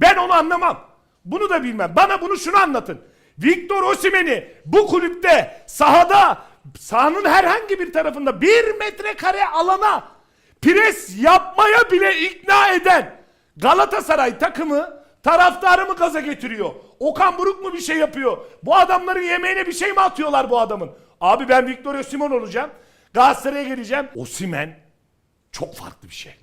Ben onu anlamam. Bunu da bilmem. Bana bunu şunu anlatın. Victor Osimhen'i bu kulüpte sahada sahanın herhangi bir tarafında bir metrekare alana pres yapmaya bile ikna eden Galatasaray takımı taraftarı mı gaza getiriyor? Okan Buruk mu bir şey yapıyor? Bu adamların yemeğine bir şey mi atıyorlar bu adamın? Abi ben Victor Osimhen olacağım. Galatasaray'a geleceğim. Osimhen çok farklı bir şey.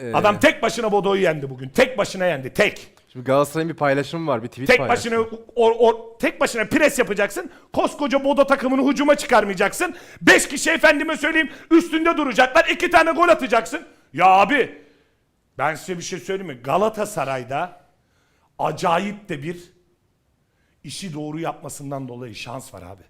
Ee, Adam tek başına Bodo'yu yendi bugün. Tek başına yendi. Tek. Şimdi Galatasaray'ın bir paylaşımı var, bir tweet Tek paylaştı. başına or, or- tek başına pres yapacaksın. Koskoca Bodo takımını hücuma çıkarmayacaksın. Beş kişi efendime söyleyeyim üstünde duracaklar. iki tane gol atacaksın. Ya abi ben size bir şey söyleyeyim mi? Galatasaray'da acayip de bir işi doğru yapmasından dolayı şans var abi.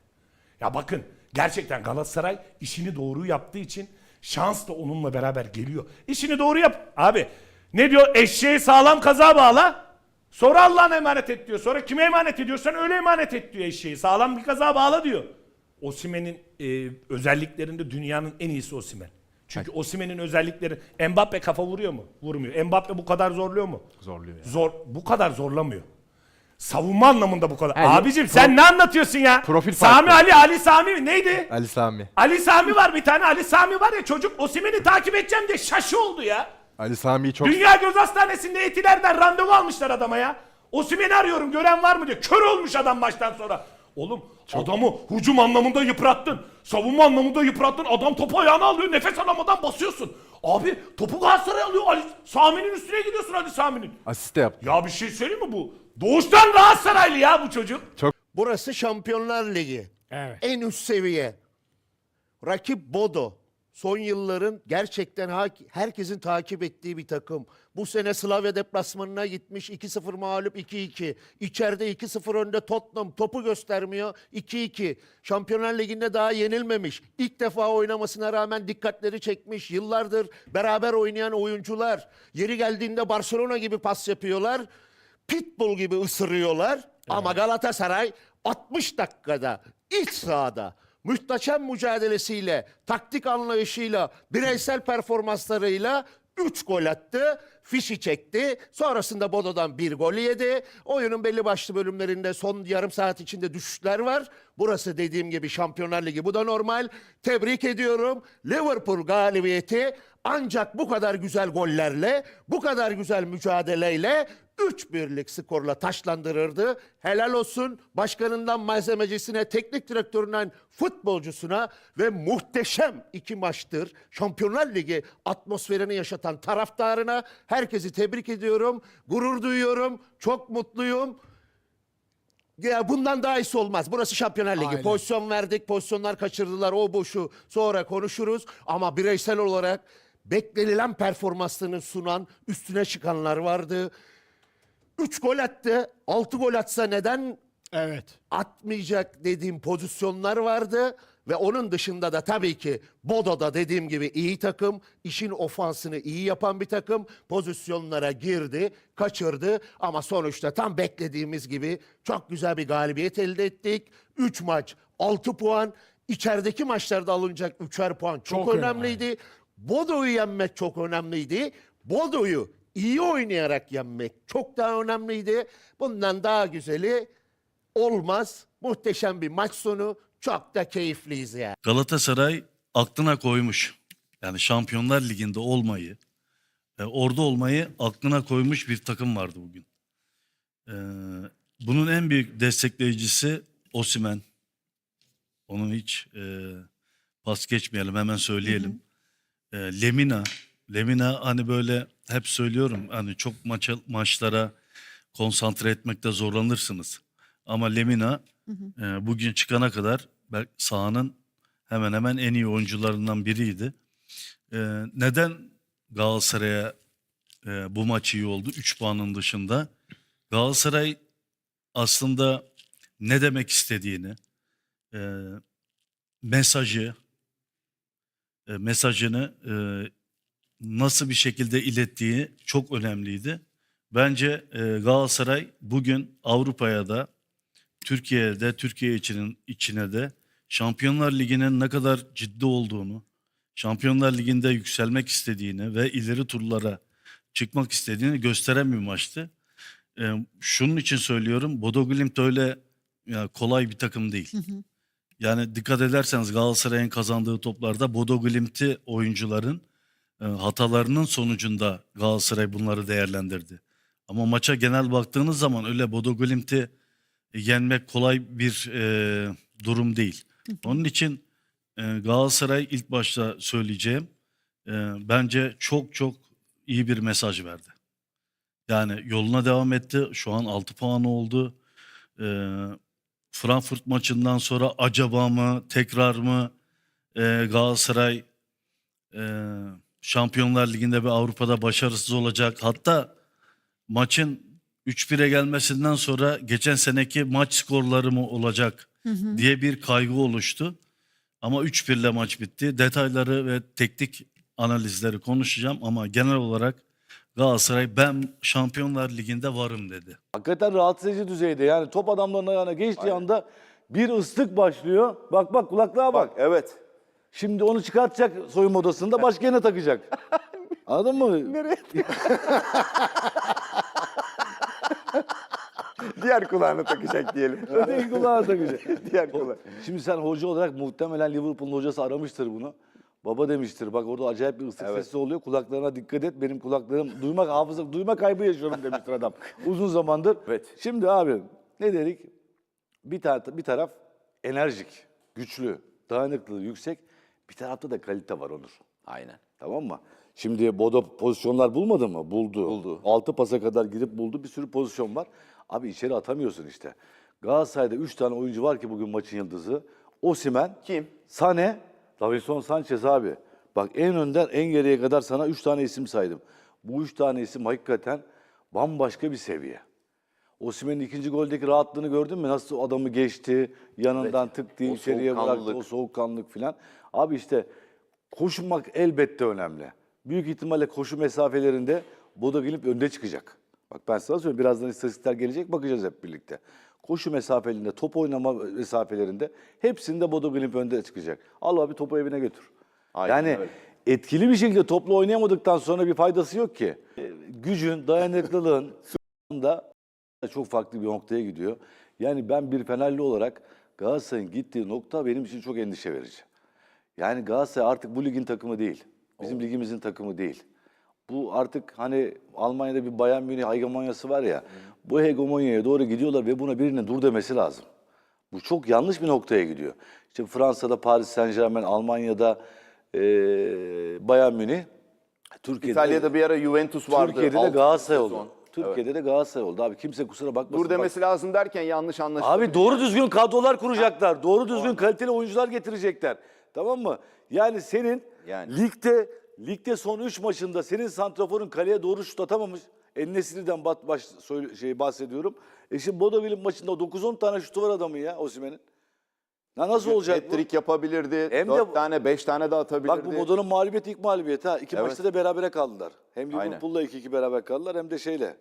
Ya bakın gerçekten Galatasaray işini doğru yaptığı için şans da onunla beraber geliyor. İşini doğru yap. Abi ne diyor? Eşeği sağlam kaza bağla. Sonra Allah'ına emanet et diyor. Sonra kime emanet ediyorsan öyle emanet et diyor eşeği. Sağlam bir kaza bağla diyor. Osimhen'in e, özelliklerinde dünyanın en iyisi Osimhen. Çünkü Osimhen'in özellikleri Mbappe kafa vuruyor mu? Vurmuyor. Mbappe bu kadar zorluyor mu? Zorluyor ya. Zor bu kadar zorlamıyor. Savunma anlamında bu kadar. Yani Abicim pro- sen ne anlatıyorsun ya? Profil Sami farklı. Ali Ali Sami mi? Neydi? Ali Sami. Ali Sami var bir tane. Ali Sami var ya çocuk Osimhen'i takip edeceğim diye şaşı oldu ya. Ali Sami'yi çok... Dünya Göz Hastanesi'nde etilerden randevu almışlar adama ya. Osimhen'i arıyorum gören var mı diyor. Kör olmuş adam maçtan sonra. Oğlum adamı hücum anlamında yıprattın. Savunma anlamında yıprattın. Adam topu ayağına alıyor. Nefes alamadan basıyorsun. Abi topu Galatasaray alıyor. Ali Sami'nin üstüne gidiyorsun Ali Sami'nin. Asist de yaptı. Ya bir şey söyleyeyim mi bu? Doğuştan Galatasaraylı ya bu çocuk. Burası Şampiyonlar Ligi. Evet. En üst seviye. Rakip Bodo. Son yılların gerçekten herkesin takip ettiği bir takım. Bu sene Slavia deplasmanına gitmiş 2-0 mağlup 2-2. İçeride 2-0 önde Tottenham topu göstermiyor 2-2. Şampiyonlar Ligi'nde daha yenilmemiş. İlk defa oynamasına rağmen dikkatleri çekmiş. Yıllardır beraber oynayan oyuncular. Yeri geldiğinde Barcelona gibi pas yapıyorlar. Pitbull gibi ısırıyorlar. Ama Galatasaray 60 dakikada iç sahada muhteşem mücadelesiyle, taktik anlayışıyla, bireysel performanslarıyla 3 gol attı. Fişi çekti. Sonrasında Bodo'dan bir gol yedi. Oyunun belli başlı bölümlerinde son yarım saat içinde düşüşler var. Burası dediğim gibi Şampiyonlar Ligi. Bu da normal. Tebrik ediyorum. Liverpool galibiyeti ancak bu kadar güzel gollerle, bu kadar güzel mücadeleyle 3 birlik skorla taşlandırırdı. Helal olsun başkanından malzemecisine, teknik direktöründen futbolcusuna ve muhteşem iki maçtır Şampiyonlar Ligi atmosferini yaşatan taraftarına herkesi tebrik ediyorum. Gurur duyuyorum. Çok mutluyum. Ya bundan daha iyisi olmaz. Burası Şampiyonlar Ligi. Pozisyon verdik, pozisyonlar kaçırdılar. O boşu sonra konuşuruz. Ama bireysel olarak beklenilen performansını sunan, üstüne çıkanlar vardı. 3 gol attı. 6 gol atsa neden Evet. atmayacak dediğim pozisyonlar vardı. Ve onun dışında da tabii ki Bodo'da dediğim gibi iyi takım, işin ofansını iyi yapan bir takım. Pozisyonlara girdi, kaçırdı ama sonuçta tam beklediğimiz gibi çok güzel bir galibiyet elde ettik. 3 maç, 6 puan. İçerideki maçlarda alınacak 3'er puan çok, Çok önemli, önemliydi. Bodo'yu yenmek çok önemliydi. Bodo'yu iyi oynayarak yenmek çok daha önemliydi. Bundan daha güzeli olmaz. Muhteşem bir maç sonu. Çok da keyifliyiz ya. Galatasaray aklına koymuş. Yani Şampiyonlar Ligi'nde olmayı, e, orada olmayı aklına koymuş bir takım vardı bugün. E, bunun en büyük destekleyicisi Osimen. Onun hiç e, pas geçmeyelim hemen söyleyelim. E, Lemina, Lemina hani böyle hep söylüyorum hani çok maça, maçlara konsantre etmekte zorlanırsınız. Ama Lemina e, bugün çıkana kadar sahanın hemen hemen en iyi oyuncularından biriydi. E, neden Galatasaray'a e, bu maç iyi oldu? 3 puanın dışında. Galatasaray aslında ne demek istediğini, e, mesajı, e, mesajını e, nasıl bir şekilde ilettiği çok önemliydi. Bence e, Galatasaray bugün Avrupa'ya da Türkiye'de, Türkiye içinin içine de Şampiyonlar Ligi'nin ne kadar ciddi olduğunu, Şampiyonlar Ligi'nde yükselmek istediğini ve ileri turlara çıkmak istediğini gösteren bir maçtı. şunun için söylüyorum. Bodo Glimt öyle kolay bir takım değil. Yani dikkat ederseniz Galatasaray'ın kazandığı toplarda Bodo Glimt'i oyuncuların e, hatalarının sonucunda Galatasaray bunları değerlendirdi. Ama maça genel baktığınız zaman öyle Bodo Glimt'i yenmek kolay bir e, durum değil. Onun için e, Galatasaray ilk başta söyleyeceğim e, bence çok çok iyi bir mesaj verdi. Yani yoluna devam etti. Şu an 6 puanı oldu. E, Frankfurt maçından sonra acaba mı, tekrar mı e, Galatasaray e, Şampiyonlar Ligi'nde ve Avrupa'da başarısız olacak. Hatta maçın 3-1'e gelmesinden sonra geçen seneki maç skorları mı olacak diye bir kaygı oluştu. Ama 3-1 ile maç bitti. Detayları ve teknik analizleri konuşacağım ama genel olarak Galatasaray ben Şampiyonlar Ligi'nde varım dedi. Hakikaten rahatsız edici düzeyde. Yani top adamların ayağına geçtiği anda bir ıslık başlıyor. Bak bak kulaklığa bak. Bak evet. Şimdi onu çıkartacak soyunma odasında başka yerine takacak. Anladın mı? Nereye? Diğer kulağına takacak diyelim. Öteki kulağına takacak. Diğer kulağı. Şimdi sen hoca olarak muhtemelen Liverpool'un hocası aramıştır bunu. Baba demiştir bak orada acayip bir ıslık Evet. sesi oluyor. Kulaklarına dikkat et. Benim kulaklarım duymak hafıza duyma kaybı yaşıyorum demiştir adam. Uzun zamandır. Evet. Şimdi abi ne dedik? Bir taraf bir taraf enerjik, güçlü, dayanıklılığı yüksek. Bir tarafta da kalite var Onur. Aynen. Tamam mı? Şimdi Bodo pozisyonlar bulmadı mı? Buldu. Buldu. Altı pasa kadar girip buldu. Bir sürü pozisyon var. Abi içeri atamıyorsun işte. Galatasaray'da 3 tane oyuncu var ki bugün maçın yıldızı. Osimhen, Kim? Sane, Davinson Sanchez abi. Bak en önden en geriye kadar sana 3 tane isim saydım. Bu 3 tane isim hakikaten bambaşka bir seviye. Osimhen'in ikinci goldeki rahatlığını gördün mü? Nasıl adamı geçti, yanından tık diye O içeriye bıraktı, o soğukkanlılık falan. Abi işte koşmak elbette önemli. Büyük ihtimalle koşu mesafelerinde Bodo gelip önde çıkacak. Bak ben sana söyleyeyim birazdan istatistikler gelecek bakacağız hep birlikte. Koşu mesafelerinde, top oynama mesafelerinde hepsinde Bodo Glimp önde çıkacak. Al abi topu evine götür. Aynen yani öyle. etkili bir şekilde topla oynayamadıktan sonra bir faydası yok ki. E, Gücün, dayanıklılığın da çok farklı bir noktaya gidiyor. Yani ben bir Fenerli olarak Galatasaray'ın gittiği nokta benim için çok endişe verici. Yani Galatasaray artık bu ligin takımı değil. Bizim ligimizin takımı değil. Bu artık hani Almanya'da bir Bayern Münih hegemonyası var ya. Bu hegemonyaya doğru gidiyorlar ve buna birinin dur demesi lazım. Bu çok yanlış bir noktaya gidiyor. İşte Fransa'da Paris Saint Germain, Almanya'da eee Bayern Münih, Türkiye'de İtalya'da bir ara Juventus vardı. Türkiye'de de Galatasaray sezon. oldu. Türkiye'de de Galatasaray oldu. Abi kimse kusura bakmasın. Dur Bak- demesi lazım derken yanlış anlaşıldı. Abi doğru düzgün kadrolar kuracaklar. Doğru düzgün kaliteli oyuncular getirecekler. Tamam mı? Yani senin Yani. ligde ligde son 3 maçında senin santraforun kaleye doğru şut atamamış. Ennesiri'den bat, baş, söyle, şey bahsediyorum. E şimdi Bodo Glimt maçında 9-10 tane şutu var adamın ya Osimhen'in. Ya nasıl olacak bu? Hat-trick yapabilirdi. Hem de dört bu- tane, beş tane de atabilirdi. Bak bu Bodo'nun mağlubiyeti ilk mağlubiyeti ha. İki Evet. maçta da berabere kaldılar. Hem Aynen. Liverpool'la 2-2 beraber kaldılar hem de şeyle